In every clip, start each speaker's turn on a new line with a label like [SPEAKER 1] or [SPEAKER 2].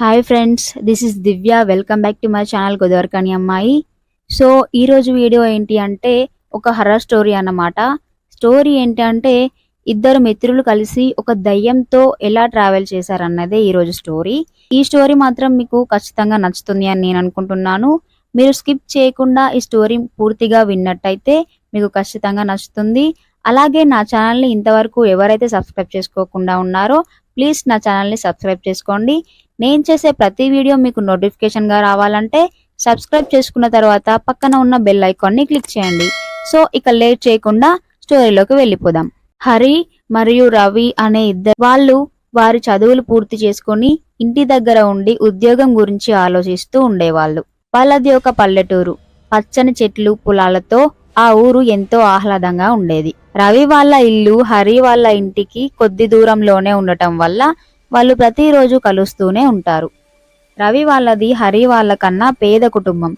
[SPEAKER 1] Hi friends this is Divya welcome back to my channel Godavarikhani అమ్మాయి so ఈరోజు video ఏంటి అంటే ఒక హర్రర్ స్టోరీ అన్నమాట. స్టోరీ ఏంటి అంటే ఇద్దరు మిత్రులు కలిసి ఒక దయ్యంతో ఎలా ట్రావెల్ చేశారన్నదే ఈరోజు స్టోరీ ఈ స్టోరీ మాత్రం మీకు ఖచ్చితంగా నచ్చుతుంది అని నేను అనుకుంటున్నాను. మీరు స్కిప్ చేయకుండా ఈ స్టోరీ పూర్తిగా విన్నట్టయితే మీకు ఖచ్చితంగా నచ్చుతుంది. అలాగే నా ఛానల్ని ఇంతవరకు ఎవరైతే సబ్స్క్రైబ్ చేసుకోకుండా ఉన్నారో ప్లీజ్ నా ఛానల్ని సబ్స్క్రైబ్ చేసుకోండి. నేను చేసే ప్రతి వీడియో మీకు నోటిఫికేషన్గా రావాలంటే సబ్స్క్రైబ్ చేసుకున్న తర్వాత పక్కన ఉన్న బెల్ ఐకాన్ని క్లిక్ చేయండి. సో ఇక లేట్ చేయకుండా స్టోరీలోకి వెళ్ళిపోదాం. హరి మరియు రవి అనే ఇద్దరు వాళ్ళు వారి చదువులు పూర్తి చేసుకొని ఇంటి దగ్గర ఉండి ఉద్యోగం గురించి ఆలోచిస్తూ ఉండేవాళ్ళు. వాళ్ళది ఒక పల్లెటూరు. పచ్చని చెట్లు పొలాలతో ఆ ఊరు ఎంతో ఆహ్లాదంగా ఉండేది. రవి వాళ్ళ ఇల్లు హరి వాళ్ళ ఇంటికి కొద్ది దూరంలోనే ఉండటం వల్ల వాళ్ళు ప్రతిరోజు కలుస్తూనే ఉంటారు. రవి వాళ్ళది హరి వాళ్ళ కన్నా పేద కుటుంబం.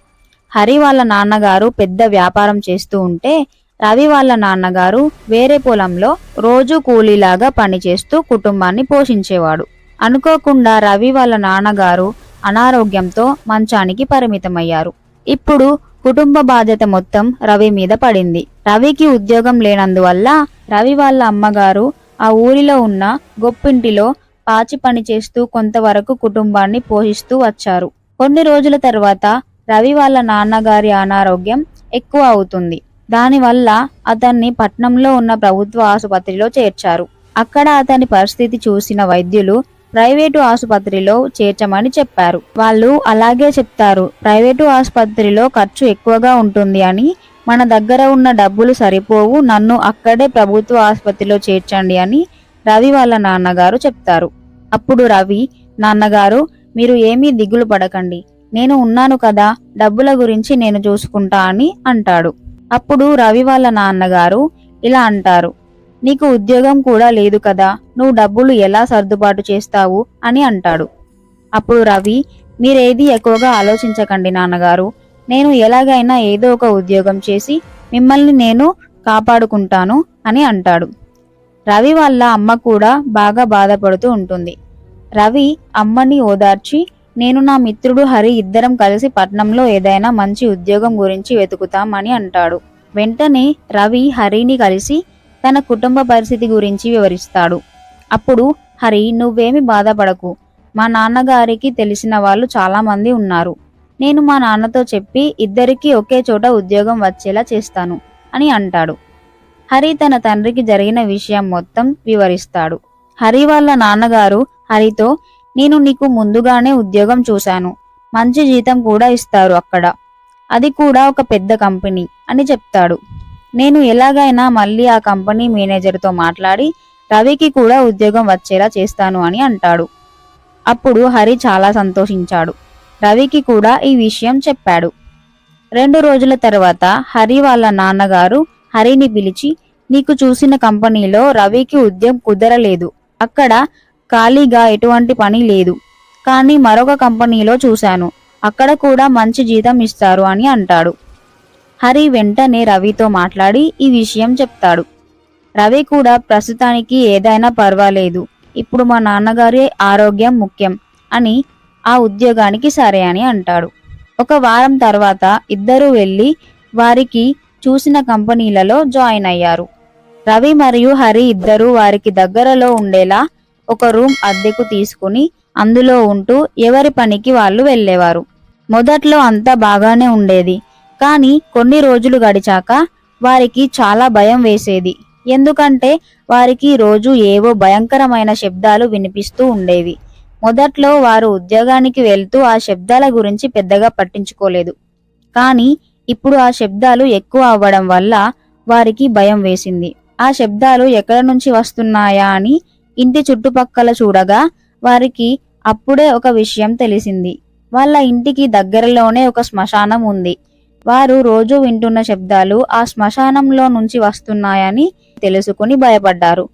[SPEAKER 1] హరి వాళ్ళ నాన్నగారు పెద్ద వ్యాపారం చేస్తూ ఉంటే రవి వాళ్ళ నాన్నగారు వేరే పొలంలో రోజు కూలీలాగా పనిచేస్తూ కుటుంబాన్ని పోషించేవాడు. అనుకోకుండా రవి వాళ్ళ నాన్నగారు అనారోగ్యంతో మంచానికి పరిమితమయ్యారు. ఇప్పుడు కుటుంబ బాధ్యత మొత్తం రవి మీద పడింది. రవికి ఉద్యోగం లేనందువల్ల రవి వాళ్ళ అమ్మగారు ఆ ఊరిలో ఉన్న గొప్పింటిలో పాచి పని చేస్తూ కొంతవరకు కుటుంబాన్ని పోషిస్తూ వచ్చారు. కొన్ని రోజుల తర్వాత రవి వాళ్ళ నాన్నగారి అనారోగ్యం ఎక్కువ అవుతుంది. దానివల్ల అతన్ని పట్నంలో ఉన్న ప్రభుత్వ ఆసుపత్రిలో చేర్చారు. అక్కడ అతని పరిస్థితి చూసిన వైద్యులు ప్రైవేటు ఆసుపత్రిలో చేర్చమని చెప్పారు. వాళ్ళు అలాగే చెప్తారు ప్రైవేటు ఆసుపత్రిలో ఖర్చు ఎక్కువగా ఉంటుంది అని మన దగ్గర ఉన్న డబ్బులు సరిపోవు నన్ను అక్కడే ప్రభుత్వ ఆసుపత్రిలో చేర్చండి అని రవి వాళ్ళ నాన్నగారు చెప్తారు. అప్పుడు రవి నాన్నగారు మీరు ఏమీ దిగులు పడకండి. నేను ఉన్నాను కదా డబ్బుల గురించి నేను చూసుకుంటా అని అంటాడు. అప్పుడు రవి వాళ్ళ నాన్నగారు ఇలా అంటారు. నీకు ఉద్యోగం కూడా లేదు కదా నువ్వు డబ్బులు ఎలా సర్దుబాటు చేస్తావు అని అంటాడు. అప్పుడు రవి మీరేది ఎక్కువగా ఆలోచించకండి నాన్నగారు. నేను ఎలాగైనా ఏదో ఒక ఉద్యోగం చేసి మిమ్మల్ని నేను కాపాడుకుంటాను అని అంటాడు. రవి వాళ్ళ అమ్మ కూడా బాగా బాధపడుతూ ఉంటుంది. రవి అమ్మని ఓదార్చి నేను నా మిత్రుడు హరి ఇద్దరం కలిసి పట్నంలో ఏదైనా మంచి ఉద్యోగం గురించి వెతుకుతాం అని అంటాడు. వెంటనే రవి హరిని కలిసి తన కుటుంబ పరిస్థితి గురించి వివరిస్తాడు. అప్పుడు హరి నువ్వేమి బాధపడకు. మా నాన్నగారికి తెలిసిన వాళ్ళు చాలామంది ఉన్నారు. నేను మా నాన్నతో చెప్పి ఇద్దరికీ ఒకే చోట ఉద్యోగం వచ్చేలా చేస్తాను అని అంటాడు. హరి తన తండ్రికి జరిగిన విషయం మొత్తం వివరిస్తాడు. హరి వాళ్ళ నాన్నగారు హరితో నేను నీకు ముందుగానే ఉద్యోగం చూశాను. మంచి జీతం కూడా ఇస్తారు అక్కడ. అది కూడా ఒక పెద్ద కంపెనీ అని చెప్తాడు. నేను ఎలాగైనా మళ్ళీ ఆ కంపెనీ మేనేజర్తో మాట్లాడి రవికి కూడా ఉద్యోగం వచ్చేలా చేస్తాను అని అంటాడు. అప్పుడు హరి చాలా సంతోషించాడు. రవికి కూడా ఈ విషయం చెప్పాడు. రెండు రోజుల తర్వాత హరి వాళ్ళ నాన్నగారు హరిని పిలిచి నీకు చూసిన కంపెనీలో రవికి ఉద్యోగం కుదరలేదు. అక్కడ ఖాళీగా ఎటువంటి పని లేదు. కానీ మరొక కంపెనీలో చూశాను. అక్కడ కూడా మంచి జీతం ఇస్తారు అని అంటాడు. హరి వెంటనే రవితో మాట్లాడి ఈ విషయం చెప్తాడు. రవి కూడా ప్రస్తుతానికి ఏదైనా పర్వాలేదు. ఇప్పుడు మా నాన్నగారి ఆరోగ్యం ముఖ్యం అని ఆ ఉద్యోగానికి సరే అని అంటాడు. ఒక వారం తర్వాత ఇద్దరు వెళ్ళి వారికి చూసిన కంపెనీలలో జాయిన్ అయ్యారు. రవి మరియు హరి ఇద్దరు వారికి దగ్గరలో ఉండేలా ఒక రూమ్ అద్దెకు తీసుకుని అందులో ఉంటూ ఎవరి పనికి వాళ్ళు వెళ్ళేవారు. మొదట్లో అంతా బాగానే ఉండేది. కానీ కొన్ని రోజులు గడిచాక వారికి చాలా భయం వేసేది. ఎందుకంటే వారికి రోజు ఏవో భయంకరమైన శబ్దాలు వినిపిస్తూ ఉండేవి. మొదట్లో వారు ఉద్యోగానికి వెళ్తూ ఆ శబ్దాల గురించి పెద్దగా పట్టించుకోలేదు. కానీ ఇప్పుడు ఆ శబ్దాలు ఎక్కువ అవ్వడం వల్ల వారికి భయం వేసింది. ఆ శబ్దాలు ఎక్కడ నుంచి వస్తున్నాయా అని ఇంటి చుట్టుపక్కల చూడగా వారికి అప్పుడే ఒక విషయం తెలిసింది. వాళ్ళ ఇంటికి దగ్గరలోనే ఒక శ్మశానం ఉంది. వారు రోజు వింటున్న శబ్దాలు ఆ శ్మశానంలో నుంచి వస్తున్నాయని తెలుసుకుని భయపడ్డారు.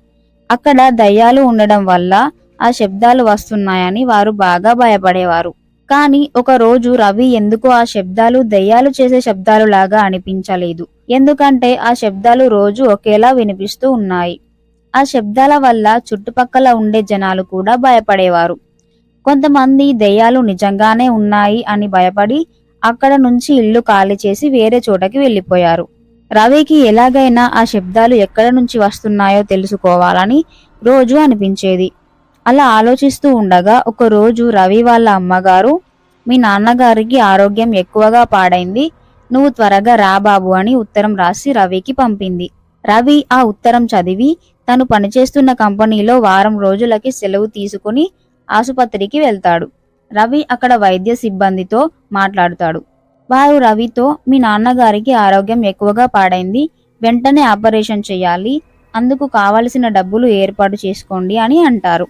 [SPEAKER 1] అక్కడ దయ్యాలు ఉండడం వల్ల ఆ శబ్దాలు వస్తున్నాయని వారు బాగా భయపడేవారు. కానీ ఒక రోజు రవి ఎందుకో ఆ శబ్దాలు దయ్యాలు చేసే శబ్దాలు లాగా అనిపించలేదు. ఎందుకంటే ఆ శబ్దాలు రోజు ఒకేలా వినిపిస్తూ ఉన్నాయి. ఆ శబ్దాల వల్ల చుట్టుపక్కల ఉండే జనాలు కూడా భయపడేవారు. కొంతమంది దెయ్యాలు నిజంగానే ఉన్నాయి అని భయపడి అక్కడ నుంచి ఇల్లు ఖాళీ చేసి వేరే చోటకి వెళ్ళిపోయారు. రవికి ఎలాగైనా ఆ శబ్దాలు ఎక్కడ నుంచి వస్తున్నాయో తెలుసుకోవాలని రోజు అనిపించేది. అలా ఆలోచిస్తూ ఉండగా ఒకరోజు రవి వాళ్ళ అమ్మగారు మీ నాన్నగారికి ఆరోగ్యం ఎక్కువగా పాడైంది. నువ్వు త్వరగా రా బాబు అని ఉత్తరం రాసి రవికి పంపింది. రవి ఆ ఉత్తరం చదివి తను పనిచేస్తున్న కంపెనీలో వారం రోజులకి సెలవు తీసుకుని ఆసుపత్రికి వెళ్తాడు. రవి అక్కడ వైద్య సిబ్బందితో మాట్లాడుతాడు. వారు రవితో మీ నాన్నగారికి ఆరోగ్యం ఎక్కువగా పాడైంది. వెంటనే ఆపరేషన్ చేయాలి. అందుకు కావలసిన డబ్బులు ఏర్పాటు చేసుకోండి అని అంటారు.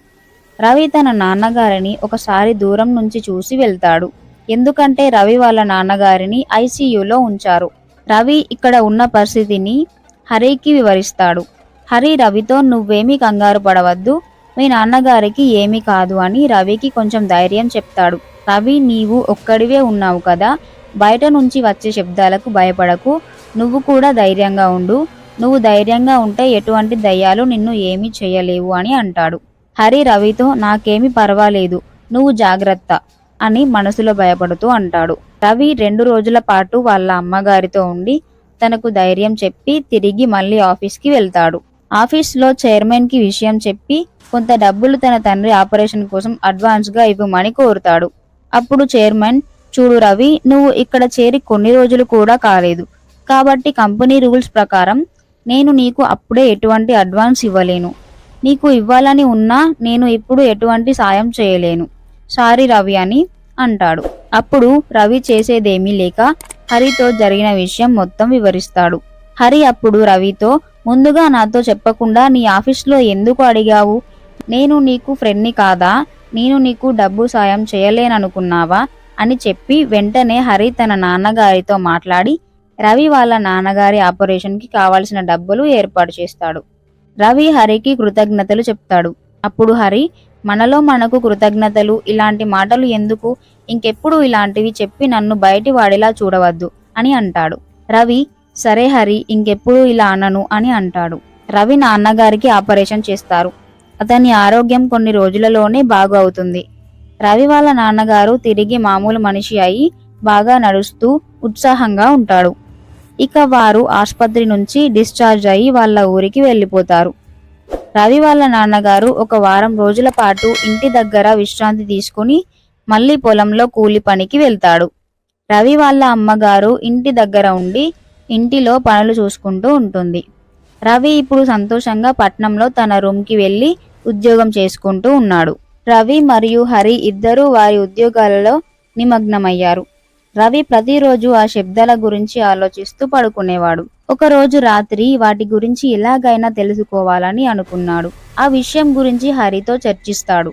[SPEAKER 1] రవి తన నాన్నగారిని ఒకసారి దూరం నుంచి చూసి వెళ్తాడు. ఎందుకంటే రవి వాళ్ళ నాన్నగారిని ఐసీయూలో ఉంచారు. రవి ఇక్కడ ఉన్న పరిస్థితిని హరికి వివరిస్తాడు. హరి రవితో నువ్వేమీ కంగారు పడవద్దు. మీ నాన్నగారికి ఏమీ కాదు అని రవికి కొంచెం ధైర్యం చెప్తాడు. రవి నీవు ఒక్కడివే ఉన్నావు కదా. బయట నుంచి వచ్చే శబ్దాలకు భయపడకు. నువ్వు కూడా ధైర్యంగా ఉండు. నువ్వు ధైర్యంగా ఉంటే ఎటువంటి దయ్యాలు నిన్ను ఏమీ చేయలేవు అని అంటాడు. హరి రవితో నాకేమీ పర్వాలేదు నువ్వు జాగ్రత్త అని మనసులో భయపడుతూ అంటాడు. రవి రెండు రోజుల పాటు వాళ్ళ అమ్మగారితో ఉండి తనకు ధైర్యం చెప్పి తిరిగి మళ్ళీ ఆఫీస్కి వెళ్తాడు. ఆఫీస్లో చైర్మన్కి విషయం చెప్పి కొంత డబ్బులు తన తండ్రి ఆపరేషన్ కోసం అడ్వాన్స్గా ఇవ్వమని కోరుతాడు. అప్పుడు చైర్మన్ చూడు రవి నువ్వు ఇక్కడ చేరి కొన్ని రోజులు కూడా కాలేదు. కాబట్టి కంపెనీ రూల్స్ ప్రకారం నేను నీకు అప్పుడే ఎటువంటి అడ్వాన్స్ ఇవ్వలేను. నీకు ఇవ్వాలని ఉన్నా నేను ఇప్పుడు ఎటువంటి సాయం చేయలేను. సారీ రవి అని అంటాడు. అప్పుడు రవి చేసేదేమీ లేక హరితో జరిగిన విషయం మొత్తం వివరిస్తాడు. హరి అప్పుడు రవితో ముందుగా నాతో చెప్పకుండా నీ ఆఫీస్లో ఎందుకు అడిగావు? నేను నీకు ఫ్రెండ్ని కాదా? నేను నీకు డబ్బు సాయం చేయలేననుకున్నావా? అని చెప్పి వెంటనే హరి తన నాన్నగారితో మాట్లాడి రవి వాళ్ళ నాన్నగారి ఆపరేషన్కి కావాల్సిన డబ్బులు ఏర్పాటు చేస్తాడు. రవి హరికి కృతజ్ఞతలు చెప్తాడు. అప్పుడు హరి మనలో మనకు కృతజ్ఞతలు ఇలాంటి మాటలు ఎందుకు? ఇంకెప్పుడు ఇలాంటివి చెప్పి నన్ను బయటి వాడిలా చూడవద్దు అని అంటాడు. రవి సరే హరి ఇంకెప్పుడు ఇలా అనను అని అంటాడు. రవి నాన్నగారికి ఆపరేషన్ చేస్తారు. అతని ఆరోగ్యం కొన్ని రోజులలోనే బాగు అవుతుంది. రవి వాళ్ళ నాన్నగారు తిరిగి మామూలు మనిషి అయి బాగా నడుస్తూ ఉత్సాహంగా ఉంటాడు. ఇక వారు ఆసుపత్రి నుంచి డిశ్చార్జ్ అయి వాళ్ళ ఊరికి వెళ్ళిపోతారు. రవి వాళ్ళ నాన్నగారు ఒక వారం రోజుల పాటు ఇంటి దగ్గర విశ్రాంతి తీసుకుని మళ్ళీ పొలంలో కూలి పనికి వెళ్తాడు. రవి వాళ్ళ అమ్మగారు ఇంటి దగ్గర ఉండి ఇంటిలో పనులు చూసుకుంటూ ఉంటుంది. రవి ఇప్పుడు సంతోషంగా పట్నంలో తన రూమ్కి వెళ్ళి ఉద్యోగం చేసుకుంటూ ఉన్నాడు. రవి మరియు హరి ఇద్దరూ వారి ఉద్యోగాలలో నిమగ్నమయ్యారు. రవి ప్రతిరోజు ఆ శబ్దాల గురించి ఆలోచిస్తూ పడుకునేవాడు. ఒకరోజు రాత్రి వాటి గురించి ఎలాగైనా తెలుసుకోవాలని అనుకున్నాడు. ఆ విషయం గురించి హరితో చర్చిస్తాడు.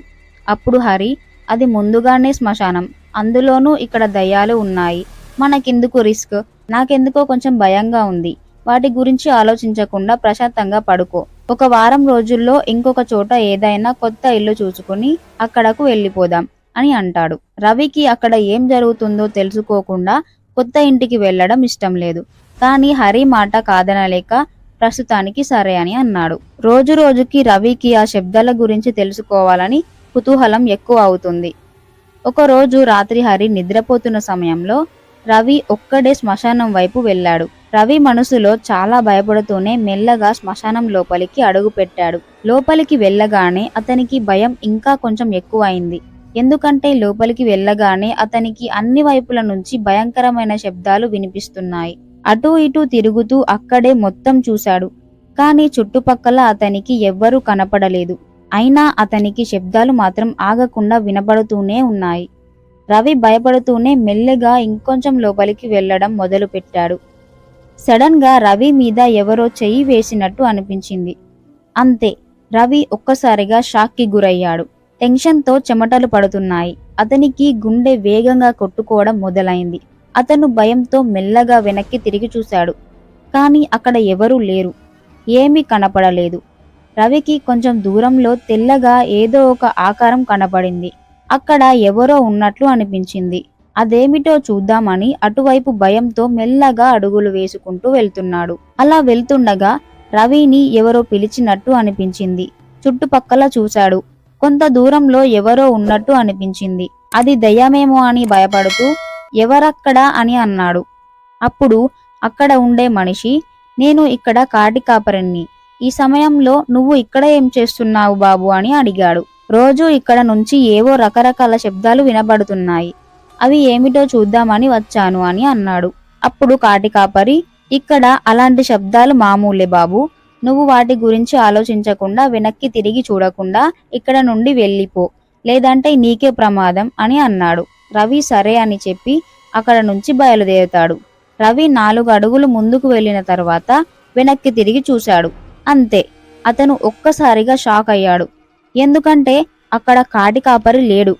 [SPEAKER 1] అప్పుడు హరి అది ముందుగానే శ్మశానం. అందులోనూ ఇక్కడ దయ్యాలు ఉన్నాయి. మనకెందుకు రిస్క్? నాకెందుకో కొంచెం భయంగా ఉంది. వాటి గురించి ఆలోచించకుండా ప్రశాంతంగా పడుకో. ఒక వారం రోజుల్లో ఇంకొక చోట ఏదైనా కొత్త ఇల్లు చూసుకుని అక్కడకు వెళ్ళిపోదాం. అని అంటాడు. రవికి అక్కడ ఏం జరుగుతుందో తెలుసుకోకుండా కొత్త ఇంటికి వెళ్ళడం ఇష్టం లేదు. కానీ హరి మాట కాదనలేక ప్రస్తుతానికి సరే అని అన్నాడు. రోజు రోజుకి రవికి ఆ శబ్దాల గురించి తెలుసుకోవాలని కుతూహలం ఎక్కువ అవుతుంది. ఒకరోజు రాత్రి హరి నిద్రపోతున్న సమయంలో రవి ఒక్కడే శ్మశానం వైపు వెళ్ళాడు. రవి మనసులో చాలా భయపడుతూనే మెల్లగా శ్మశానం లోపలికి అడుగు పెట్టాడు. లోపలికి వెళ్ళగానే అతనికి భయం ఇంకా కొంచెం ఎక్కువైంది. ఎందుకంటే లోపలికి వెళ్ళగానే అతనికి అన్ని వైపుల నుంచి భయంకరమైన శబ్దాలు వినిపిస్తున్నాయి. అటూ ఇటూ తిరుగుతూ అక్కడే మొత్తం చూశాడు. కానీ చుట్టుపక్కల అతనికి ఎవ్వరూ కనపడలేదు. అయినా అతనికి శబ్దాలు మాత్రం ఆగకుండా వినపడుతూనే ఉన్నాయి. రవి భయపడుతూనే మెల్లగా ఇంకొంచెం లోపలికి వెళ్ళడం మొదలుపెట్టాడు. సడన్గా రవి మీద ఎవరో చెయ్యి వేసినట్టు అనిపించింది. అంతే రవి ఒక్కసారిగా షాక్కి గురయ్యాడు. టెన్షన్తో చెమటలు పడుతున్నాయి. అతనికి గుండె వేగంగా కొట్టుకోవడం మొదలైంది. అతను భయంతో మెల్లగా వెనక్కి తిరిగి చూశాడు. కానీ అక్కడ ఎవరూ లేరు. ఏమీ కనపడలేదు. రవికి కొంచెం దూరంలో తెల్లగా ఏదో ఒక ఆకారం కనపడింది. అక్కడ ఎవరో ఉన్నట్లు అనిపించింది. అదేమిటో చూద్దామని అటువైపు భయంతో మెల్లగా అడుగులు వేసుకుంటూ వెళ్తున్నాడు. అలా వెళ్తుండగా రవిని ఎవరో పిలిచినట్టు అనిపించింది. చుట్టుపక్కల చూశాడు. కొంత దూరంలో ఎవరో ఉన్నట్టు అనిపించింది. అది దయ్యమేమో అని భయపడుతూ ఎవరక్కడా అని అన్నాడు. అప్పుడు అక్కడ ఉండే మనిషి నేను ఇక్కడ కాటి కాపరిని. ఈ సమయంలో నువ్వు ఇక్కడ ఏం చేస్తున్నావు బాబు అని అడిగాడు. రోజు ఇక్కడ నుంచి ఏవో రకరకాల శబ్దాలు వినబడుతున్నాయి. అవి ఏమిటో చూద్దామని వచ్చాను అని అన్నాడు. అప్పుడు కాటి కాపరి ఇక్కడ అలాంటి శబ్దాలు మామూలే బాబు నువ్వు వాటి గురించి ఆలోచించకుండా వెనక్కి తిరిగి చూడకుండా ఇక్కడ నుండి వెళ్ళిపో లేదంటే నీకే ప్రమాదం అని అన్నాడు. రవి సరే అని చెప్పి అక్కడ నుంచి బయలుదేరుతాడు. రవి నాలుగు అడుగులు ముందుకు వెళ్ళిన తర్వాత వెనక్కి తిరిగి చూశాడు. అంతే అతను ఒక్కసారిగా షాక్ అయ్యాడు. ఎందుకంటే అక్కడ కాటి కాపరి లేడు.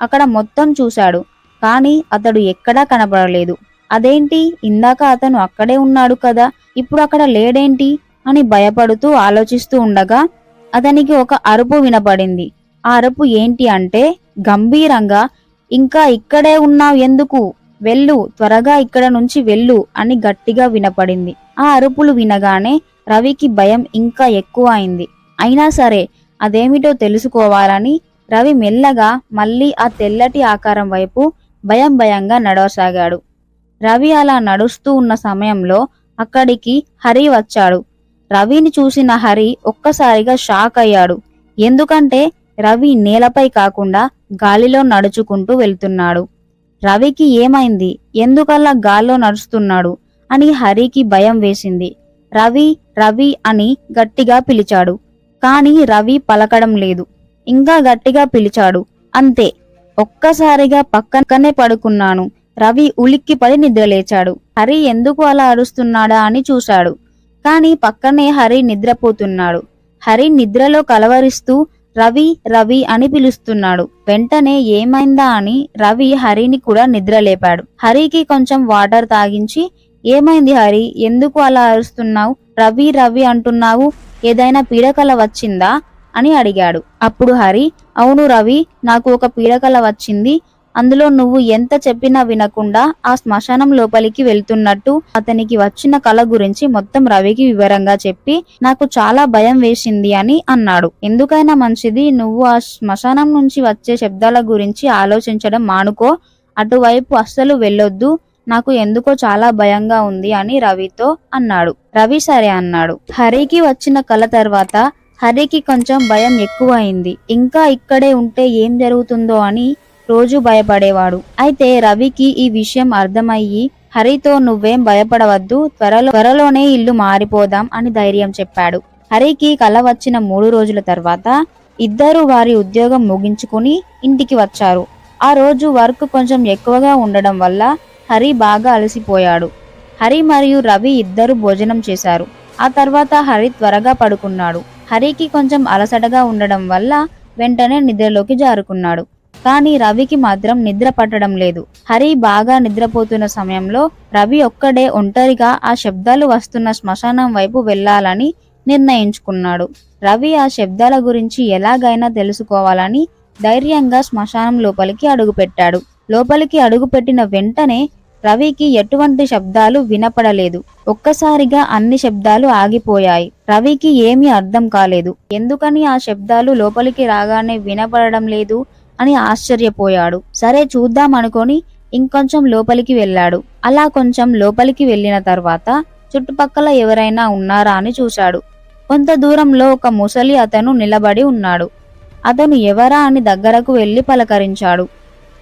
[SPEAKER 1] అక్కడ మొత్తం చూశాడు కానీ అతడు ఎక్కడా కనపడలేదు. అదేంటి? ఇందాక అతను అక్కడే ఉన్నాడు కదా ఇప్పుడు అక్కడ లేడేంటి? అని భయపడుతూ ఆలోచిస్తూ ఉండగా అతనికి ఒక అరుపు వినపడింది ఆ అరుపు ఏంటి అంటే గంభీరంగా ఇంకా ఇక్కడే ఉన్నావు ఎందుకు? వెళ్ళు త్వరగా ఇక్కడ నుంచి వెళ్ళు అని గట్టిగా వినపడింది. ఆ అరుపులు వినగానే రవికి భయం ఇంకా ఎక్కువ అయింది అయినా సరే అదేమిటో తెలుసుకోవాలని రవి మెల్లగా మళ్ళీ ఆ తెల్లటి ఆకారం వైపు భయం భయంగా నడవసాగాడు. రవి అలా నడుస్తూ ఉన్న సమయంలో అక్కడికి హరి వచ్చాడు. రవిని చూసిన హరి ఒక్కసారిగా షాక్ అయ్యాడు. ఎందుకంటే రవి నేలపై కాకుండా గాలిలో నడుచుకుంటూ వెళ్తున్నాడు. రవికి ఏమైంది? ఎందుకల్లా గాల్లో నడుస్తున్నాడు? అని హరికి భయం వేసింది. రవి రవి అని గట్టిగా పిలిచాడు. కాని రవి పలకడం లేదు. ఇంకా గట్టిగా పిలిచాడు. అంతే. ఒక్కసారిగా పక్కనే పడుకున్నాను. రవి ఉలిక్కిపడి నిద్రలేచాడు. హరి ఎందుకు అలా అరుస్తున్నాడా అని చూశాడు. కాని పక్కనే హరి నిద్రపోతున్నాడు. హరి నిద్రలో కలవరిస్తూ రవి రవి అని పిలుస్తున్నాడు. వెంటనే ఏమైందా అని రవి హరిని కూడా నిద్రలేపాడు. హరికి కొంచెం వాటర్ తాగించి ఏమైంది హరి? ఎందుకు అలా అరుస్తున్నావు? రవి రవి అంటున్నావు? ఏదైనా పీడకల వచ్చిందా? అని అడిగాడు. అప్పుడు హరి అవును రవి నాకు ఒక పీడకల వచ్చింది. అందులో నువ్వు ఎంత చెప్పినా వినకుండా ఆ శ్మశానం లోపలికి వెళ్తున్నట్టు అతనికి వచ్చిన కళ గురించి మొత్తం రవికి వివరంగా చెప్పి నాకు చాలా భయం వేసింది అని అన్నాడు. ఎందుకైనా మంచిది నువ్వు ఆ శ్మశానం నుంచి వచ్చే శబ్దాల గురించి ఆలోచించడం మానుకో. అటువైపు అస్సలు వెళ్ళొద్దు నాకు ఎందుకో చాలా భయంగా ఉంది అని రవితో అన్నాడు. రవి సరే అన్నాడు. హరికి వచ్చిన కళ తర్వాత హరికి కొంచెం భయం ఎక్కువ అయింది ఇంకా ఇక్కడే ఉంటే ఏం జరుగుతుందో అని రోజు భయపడేవాడు. అయితే రవికి ఈ విషయం అర్థమయ్యి హరితో నువ్వేం భయపడవద్దు త్వరలో త్వరలోనే ఇల్లు మారిపోదాం అని ధైర్యం చెప్పాడు. హరికి కల వచ్చిన మూడు రోజుల తర్వాత ఇద్దరు వారి ఉద్యోగం ముగించుకుని ఇంటికి వచ్చారు. ఆ రోజు వర్క్ కొంచెం ఎక్కువగా ఉండడం వల్ల హరి బాగా అలసిపోయాడు. హరి మరియు రవి ఇద్దరు భోజనం చేశారు. ఆ తర్వాత హరి త్వరగా పడుకున్నాడు. హరికి కొంచెం అలసటగా ఉండడం వల్ల వెంటనే నిద్రలోకి జారుకున్నాడు. కానీ రవికి మాత్రం నిద్ర పట్టడం లేదు. హరి బాగా నిద్రపోతున్న సమయంలో రవి ఒక్కడే ఒంటరిగా ఆ శబ్దాలు వస్తున్న శ్మశానం వైపు వెళ్ళాలని నిర్ణయించుకున్నాడు. రవి ఆ శబ్దాల గురించి ఎలాగైనా తెలుసుకోవాలని ధైర్యంగా శ్మశానం లోపలికి అడుగుపెట్టాడు. లోపలికి అడుగుపెట్టిన వెంటనే రవికి ఎటువంటి శబ్దాలు వినపడలేదు. ఒక్కసారిగా అన్ని శబ్దాలు ఆగిపోయాయి. రవికి ఏమీ అర్థం కాలేదు. ఎందుకని ఆ శబ్దాలు లోపలికి రాగానే వినపడడం లేదు? అని ఆశ్చర్యపోయాడు. సరే చూద్దాం అనుకొని ఇంకొంచెం లోపలికి వెళ్ళాడు. అలా కొంచెం లోపలికి వెళ్ళిన తర్వాత చుట్టుపక్కల ఎవరైనా ఉన్నారా అని చూశాడు. కొంత దూరంలో ఒక ముసలి అతను నిలబడి ఉన్నాడు. అతను ఎవరా అని దగ్గరకు వెళ్ళి పలకరించాడు.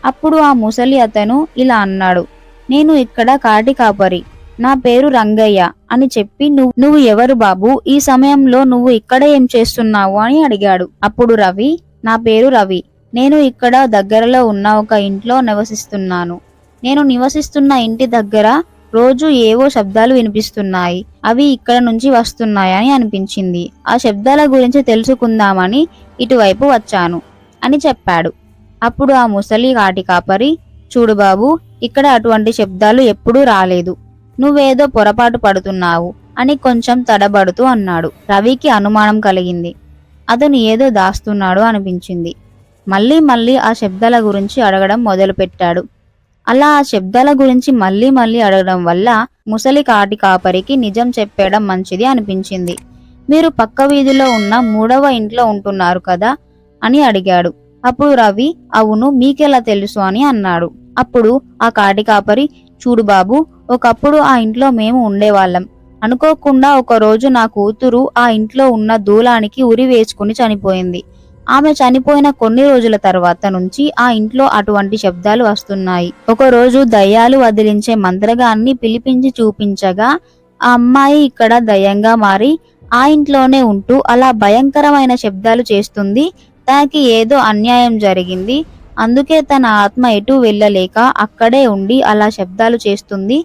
[SPEAKER 1] అప్పుడు ఆ ముసలి అతను ఇలా అన్నాడు నేను ఇక్కడ కాటి కాపరి. నా పేరు రంగయ్య అని చెప్పి నువ్వు నువ్వు ఎవరు బాబు? ఈ సమయంలో నువ్వు ఇక్కడ ఏం చేస్తున్నావు? అని అడిగాడు. అప్పుడు రవి నా పేరు రవి. నేను ఇక్కడ దగ్గరలో ఉన్న ఒక ఇంట్లో నివసిస్తున్నాను. నేను నివసిస్తున్న ఇంటి దగ్గర రోజు ఏవో శబ్దాలు వినిపిస్తున్నాయి. అవి ఇక్కడ నుంచి వస్తున్నాయని అనిపించింది. ఆ శబ్దాల గురించి తెలుసుకుందామని ఇటువైపు వచ్చాను అని చెప్పాడు. అప్పుడు ఆ ముసలి కాటి కాపరి చూడు బాబు ఇక్కడ అటువంటి శబ్దాలు ఎప్పుడూ రాలేదు. నువ్వేదో పొరపాటు పడుతున్నావు అని కొంచెం తడబడుతూ అన్నాడు. రవికి అనుమానం కలిగింది. అతను ఏదో దాస్తున్నాడు అనిపించింది. మళ్ళీ మళ్ళీ ఆ శబ్దాల గురించి అడగడం మొదలుపెట్టాడు. అలా ఆ శబ్దాల గురించి మళ్ళీ మళ్ళీ అడగడం వల్ల ముసలి కాటి కాపరికి నిజం చెప్పేయడం మంచిది అనిపించింది. మీరు పక్క వీధిలో ఉన్న మూడవ ఇంట్లో ఉంటున్నారు కదా? అని అడిగాడు. అప్పుడు రవి అవును మీకెలా తెలుసు అని అన్నాడు. అప్పుడు ఆ కాటి కాపరి చూడు బాబు ఒకప్పుడు ఆ ఇంట్లో మేము ఉండేవాళ్ళం. అనుకోకుండా ఒక రోజు నా కూతురు ఆ ఇంట్లో ఉన్న దూలానికి ఉరి వేసుకుని చనిపోయింది. ఆమె చనిపోయిన కొన్ని రోజుల తర్వాత నుంచి ఆ ఇంట్లో అటువంటి శబ్దాలు వస్తున్నాయి. ఒకరోజు దయ్యాలు వదిలించే మంత్రగాన్ని పిలిపించి చూపించగా ఆ అమ్మాయి ఇక్కడ దయ్యంగా మారి ఆ ఇంట్లోనే ఉంటూ అలా భయంకరమైన శబ్దాలు చేస్తుంది. తనకి ఏదో అన్యాయం జరిగింది. అందుకే తన ఆత్మ ఎటు వెళ్ళలేక అక్కడే ఉండి అలా శబ్దాలు చేస్తుంది.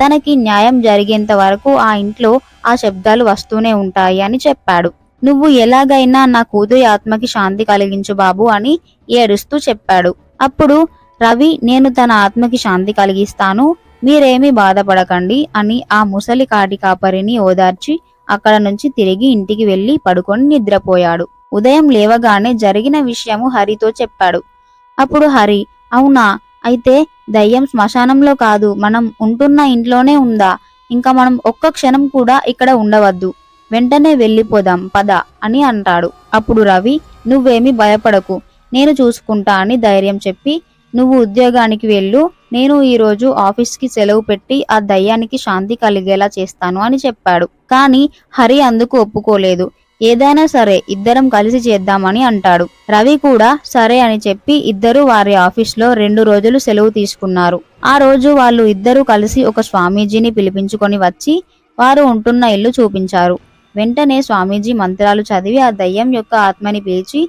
[SPEAKER 1] తనకి న్యాయం జరిగేంత వరకు ఆ ఇంట్లో ఆ శబ్దాలు వస్తూనే ఉంటాయి అని చెప్పాడు. నువ్వు ఎలాగైనా నా కూతురి ఆత్మకి శాంతి కలిగించు బాబు అని ఏడుస్తూ చెప్పాడు. అప్పుడు రవి నేను తన ఆత్మకి శాంతి కలిగిస్తాను మీరేమీ బాధపడకండి అని ఆ ముసలి కాటి కాపరిని ఓదార్చి అక్కడ నుంచి తిరిగి ఇంటికి వెళ్ళి పడుకొని నిద్రపోయాడు. ఉదయం లేవగానే జరిగిన విషయము హరితో చెప్పాడు. అప్పుడు హరి అవునా? అయితే దయ్యం శ్మశానంలో కాదు మనం ఉంటున్న ఇంట్లోనే ఉందా? ఇంకా మనం ఒక్క క్షణం కూడా ఇక్కడ ఉండవద్దు. వెంటనే వెళ్ళిపోదాం పద అని అంటాడు. అప్పుడు రవి నువ్వేమీ భయపడకు నేను చూసుకుంటా అని ధైర్యం చెప్పి నువ్వు ఉద్యోగానికి వెళ్ళు నేను ఈరోజు ఆఫీస్కి సెలవు పెట్టి ఆ దయ్యానికి శాంతి కలిగేలా చేస్తాను అని చెప్పాడు. కానీ హరి అందుకు ఒప్పుకోలేదు. ఏదైనా సరే ఇద్దరం కలిసి చేద్దామని అంటాడు. రవి కూడా సరే అని చెప్పి ఇద్దరు వారి ఆఫీస్లో రెండు రోజులు సెలవు తీసుకున్నారు. ఆ రోజు వాళ్ళు ఇద్దరు కలిసి ఒక స్వామీజీని పిలిపించుకొని వచ్చి వారు ఉంటున్న ఇల్లు చూపించారు. వెంటనే స్వామీజీ మంత్రాలు చదివి ఆ దయ్యం యొక్క ఆత్మని పిలిచి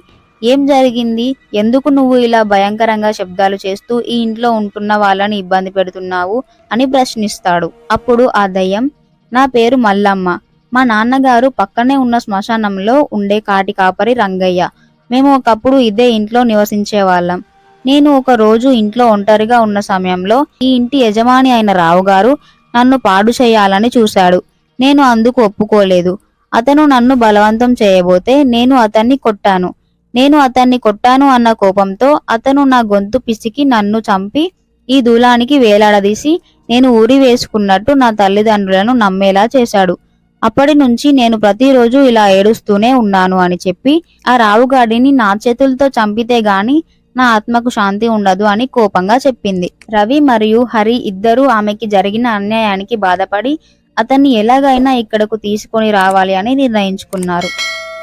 [SPEAKER 1] ఏం జరిగింది? ఎందుకు నువ్వు ఇలా భయంకరంగా శబ్దాలు చేస్తూ ఈ ఇంట్లో ఉంటున్న వాళ్ళని ఇబ్బంది పెడుతున్నావు? అని ప్రశ్నిస్తాడు. అప్పుడు ఆ దయ్యం నా పేరు మల్లమ్మ. మా నాన్నగారు పక్కనే ఉన్న శ్మశానంలో ఉండే కాటి కాపరి రంగయ్య. మేము ఒకప్పుడు ఇదే ఇంట్లో నివసించే వాళ్ళం నేను ఒక రోజు ఇంట్లో ఒంటరిగా ఉన్న సమయంలో ఈ ఇంటి యజమాని అయిన రావు గారు నన్ను పాడు చేయాలని చూశాడు. నేను అందుకు ఒప్పుకోలేదు. అతను నన్ను బలవంతం చేయబోతే నేను అతన్ని కొట్టాను. నేను అతన్ని కొట్టాను అన్న కోపంతో అతను నా గొంతు పిసికి నన్ను చంపి ఈ దూలానికి వేలాడదీసి నేను ఊరి వేసుకున్నట్టు నా తల్లిదండ్రులను నమ్మేలా చేశాడు. అప్పటి నుంచి నేను ప్రతిరోజు ఇలా ఏడుస్తూనే ఉన్నాను అని చెప్పి ఆ రావుగాడిని నా చేతులతో చంపితే గాని నా ఆత్మకు శాంతి ఉండదు అని కోపంగా చెప్పింది. రవి మరియు హరి ఇద్దరూ ఆమెకి జరిగిన అన్యాయానికి బాధపడి అతన్ని ఎలాగైనా ఇక్కడకు తీసుకొని రావాలి అని నిర్ణయించుకున్నారు.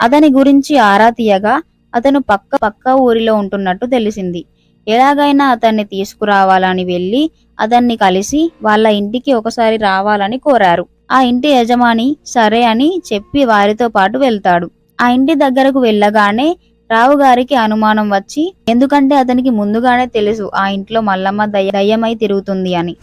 [SPEAKER 1] అతని గురించి ఆరా తీయగా అతను పక్క పక్క ఊరిలో ఉంటున్నట్టు తెలిసింది. ఎలాగైనా అతన్ని తీసుకురావాలని వెళ్ళి అతన్ని కలిసి వాళ్ళ ఇంటికి ఒకసారి రావాలని కోరారు. ఆ ఇంటి యజమాని సరే అని చెప్పి వారితో పాటు వెళ్తాడు. ఆ ఇంటి దగ్గరకు వెళ్ళగానే రావు గారికి అనుమానం వచ్చి ఎందుకంటే అతనికి ముందుగానే తెలుసు ఆ ఇంట్లో మల్లమ్మ దయ్యమై తిరుగుతుంది అని.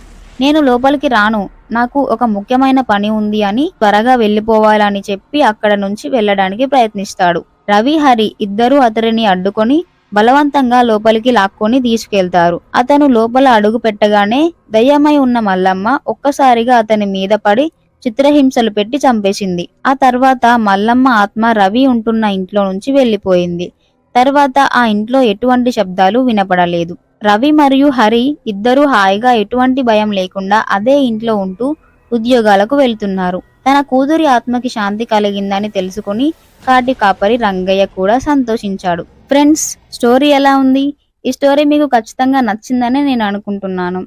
[SPEAKER 1] నేను లోపలికి రాను. నాకు ఒక ముఖ్యమైన పని ఉంది అని త్వరగా వెళ్ళిపోవాలని చెప్పి అక్కడ నుంచి వెళ్ళడానికి ప్రయత్నిస్తాడు. రవి హరి ఇద్దరూ అతడిని అడ్డుకొని బలవంతంగా లోపలికి లాక్కొని తీసుకెళ్తారు. అతను లోపల అడుగు పెట్టగానే దయ్యమై ఉన్న మల్లమ్మ ఒక్కసారిగా అతని మీద పడి చిత్రహింసలు పెట్టి చంపేసింది. ఆ తర్వాత మల్లమ్మ ఆత్మ రవి ఉంటున్న ఇంట్లో నుంచి వెళ్ళిపోయింది. తర్వాత ఆ ఇంట్లో ఎటువంటి శబ్దాలు వినపడలేదు. రవి మరియు హరి ఇద్దరూ హాయిగా ఎటువంటి భయం లేకుండా అదే ఇంట్లో ఉంటూ ఉద్యోగాలకు వెళ్తున్నారు. తన కూతురి ఆత్మకి శాంతి కలిగిందని తెలుసుకుని కాటి కాపరి రంగయ్య కూడా సంతోషించాడు. ఫ్రెండ్స్ స్టోరీ ఎలా ఉంది? ఈ స్టోరీ మీకు ఖచ్చితంగా నచ్చిందని నేను అనుకుంటున్నాను.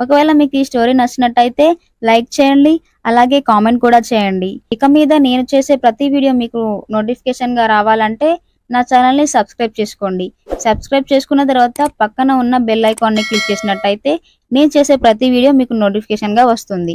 [SPEAKER 1] ఒకవేళ మీకు ఈ స్టోరీ నచ్చినట్టయితే లైక్ చేయండి అలాగే కామెంట్ కూడా చేయండి. ఇక మీద నేను చేసే ప్రతి వీడియో మీకు నోటిఫికేషన్గా రావాలంటే నా ఛానల్ని సబ్స్క్రైబ్ చేసుకోండి. సబ్స్క్రైబ్ చేసుకున్న తర్వాత పక్కన ఉన్న బెల్ ఐకాన్ని క్లిక్ చేసినట్టయితే నేను చేసే ప్రతి వీడియో మీకు నోటిఫికేషన్గా వస్తుంది.